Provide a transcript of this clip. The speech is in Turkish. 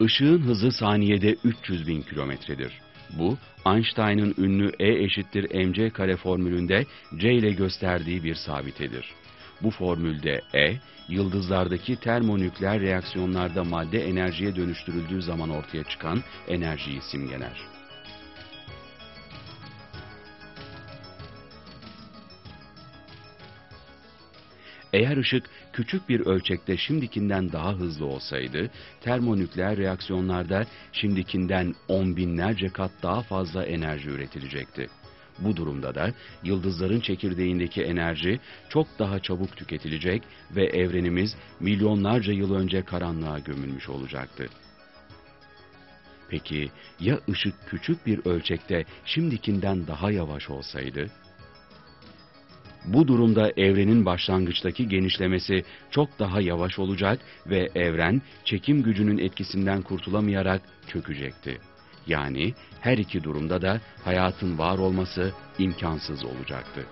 Işığın hızı saniyede 300 bin kilometredir. Bu, Einstein'ın ünlü E eşittir mc kare formülünde C ile gösterdiği bir sabitedir. Bu formülde E, yıldızlardaki termonükleer reaksiyonlarda madde enerjiye dönüştürüldüğü zaman ortaya çıkan enerjiyi simgeler. Eğer ışık küçük bir ölçekte şimdikinden daha hızlı olsaydı, termonükleer reaksiyonlarda şimdikinden on binlerce kat daha fazla enerji üretilecekti. Bu durumda da yıldızların çekirdeğindeki enerji çok daha çabuk tüketilecek ve evrenimiz milyonlarca yıl önce karanlığa gömülmüş olacaktı. Peki ya ışık küçük bir ölçekte şimdikinden daha yavaş olsaydı? Bu durumda evrenin başlangıçtaki genişlemesi çok daha yavaş olacak ve evren çekim gücünün etkisinden kurtulamayarak çökecekti. Yani her iki durumda da hayatın var olması imkansız olacaktı.